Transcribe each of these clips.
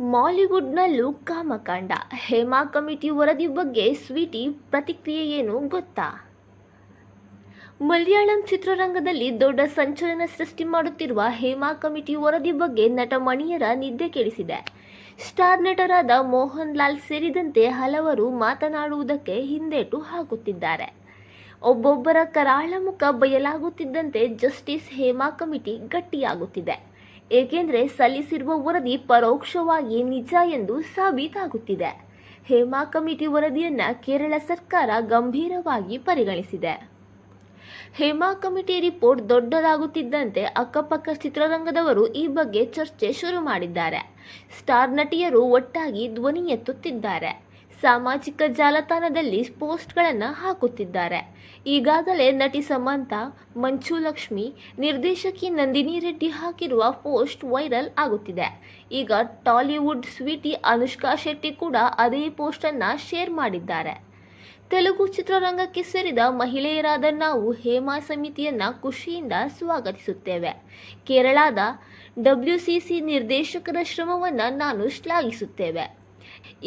ಮಾಲಿವುಡ್ನಲ್ಲೂ ಕಾಮಕಾಂಡ Hema committee ವರದಿ ಬಗ್ಗೆ Sweety ಪ್ರತಿಕ್ರಿಯೆ ಏನು ಗೊತ್ತಾ? ಮಲಯಾಳಂ ಚಿತ್ರರಂಗದಲ್ಲಿ ದೊಡ್ಡ ಸಂಚಲನ ಸೃಷ್ಟಿ ಮಾಡುತ್ತಿರುವ ಹೇಮಾ ಕಮಿಟಿ ವರದಿ ಬಗ್ಗೆ ನಟ ಮಣಿಯರ ನಿದ್ದೆ ಕೆಡಿಸಿದೆ. ಸ್ಟಾರ್ ನಟರಾದ ಮೋಹನ್ ಲಾಲ್ ಸೇರಿದಂತೆ ಹಲವರು ಮಾತನಾಡುವುದಕ್ಕೆ ಹಿಂದೇಟು ಹಾಕುತ್ತಿದ್ದಾರೆ. ಒಬ್ಬೊಬ್ಬರ ಕರಾಳ ಮುಖ ಬಯಲಾಗುತ್ತಿದ್ದಂತೆ ಜಸ್ಟಿಸ್ ಹೇಮಾ ಕಮಿಟಿ ಗಟ್ಟಿಯಾಗುತ್ತಿದೆ. ಏಕೆಂದರೆ ಸಲ್ಲಿಸಿರುವ ವರದಿ ಪರೋಕ್ಷವಾಗಿ ನಿಜ ಎಂದು ಸಾಬೀತಾಗುತ್ತಿದೆ. ಹೇಮಾ ಕಮಿಟಿ ವರದಿಯನ್ನು ಕೇರಳ ಸರ್ಕಾರ ಗಂಭೀರವಾಗಿ ಪರಿಗಣಿಸಿದೆ. ಹೇಮಾ ಕಮಿಟಿ ರಿಪೋರ್ಟ್ ದೊಡ್ಡದಾಗುತ್ತಿದ್ದಂತೆ ಅಕ್ಕಪಕ್ಕ ಚಿತ್ರರಂಗದವರು ಈ ಬಗ್ಗೆ ಚರ್ಚೆ ಶುರು ಮಾಡಿದ್ದಾರೆ. ಸ್ಟಾರ್ ನಟಿಯರು ಒಟ್ಟಾಗಿ ಧ್ವನಿ ಎತ್ತುತ್ತಿದ್ದಾರೆ. ಸಾಮಾಜಿಕ ಜಾಲತಾಣದಲ್ಲಿ ಪೋಸ್ಟ್ಗಳನ್ನು ಹಾಕುತ್ತಿದ್ದಾರೆ. ಈಗಾಗಲೇ ನಟಿ ಸಮಂತಾ, ಮಂಚು ಲಕ್ಷ್ಮಿ, ನಿರ್ದೇಶಕಿ ನಂದಿನಿ ರೆಡ್ಡಿ ಹಾಕಿರುವ ಪೋಸ್ಟ್ ವೈರಲ್ ಆಗುತ್ತಿದೆ. ಈಗ ಟಾಲಿವುಡ್ ಸ್ವೀಟಿ ಅನುಷ್ಕಾ ಶೆಟ್ಟಿ ಕೂಡ ಅದೇ ಪೋಸ್ಟನ್ನು ಶೇರ್ ಮಾಡಿದ್ದಾರೆ. ತೆಲುಗು ಚಿತ್ರರಂಗಕ್ಕೆ ಸೇರಿದ ಮಹಿಳೆಯರಾದ ನಾವು ಹೇಮಾ ಸಮಿತಿಯನ್ನು ಖುಷಿಯಿಂದ ಸ್ವಾಗತಿಸುತ್ತೇವೆ. ಕೇರಳದ ಡಬ್ಲ್ಯೂಸಿಸಿ ನಿರ್ದೇಶಕರ ಶ್ರಮವನ್ನು ನಾನು ಶ್ಲಾಘಿಸುತ್ತೇವೆ.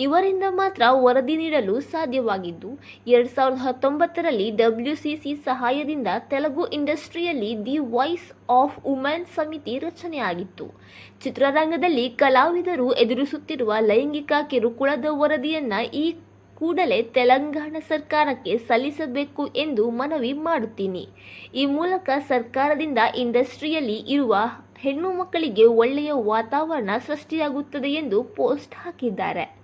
ಇವರಿಂದ ಮಾತ್ರ ವರದಿ ನೀಡಲು ಸಾಧ್ಯವಾಗಿದ್ದು, ಎರಡು ಸಾವಿರದ ಹತ್ತೊಂಬತ್ತರಲ್ಲಿ ಡಬ್ಲ್ಯೂಸಿಸಿ ಸಹಾಯದಿಂದ ತೆಲುಗು ಇಂಡಸ್ಟ್ರಿಯಲ್ಲಿ ದಿ ವಾಯ್ಸ್ ಆಫ್ ವುಮೆನ್ ಸಮಿತಿ ರಚನೆಯಾಗಿತ್ತು. ಚಿತ್ರರಂಗದಲ್ಲಿ ಕಲಾವಿದರು ಎದುರಿಸುತ್ತಿರುವ ಲೈಂಗಿಕ ಕಿರುಕುಳದ ವರದಿಯನ್ನು ಈ ಕೂಡಲೇ ತೆಲಂಗಾಣ ಸರ್ಕಾರಕ್ಕೆ ಸಲ್ಲಿಸಬೇಕು ಎಂದು ಮನವಿ ಮಾಡುತ್ತೀನಿ. ಈ ಮೂಲಕ ಸರ್ಕಾರದಿಂದ ಇಂಡಸ್ಟ್ರಿಯಲ್ಲಿ ಇರುವ ಹೆಣ್ಣು ಮಕ್ಕಳಿಗೆ ಒಳ್ಳೆಯ ವಾತಾವರಣ ಸೃಷ್ಟಿಯಾಗುತ್ತದೆ ಎಂದು ಪೋಸ್ಟ್ ಹಾಕಿದ್ದಾರೆ.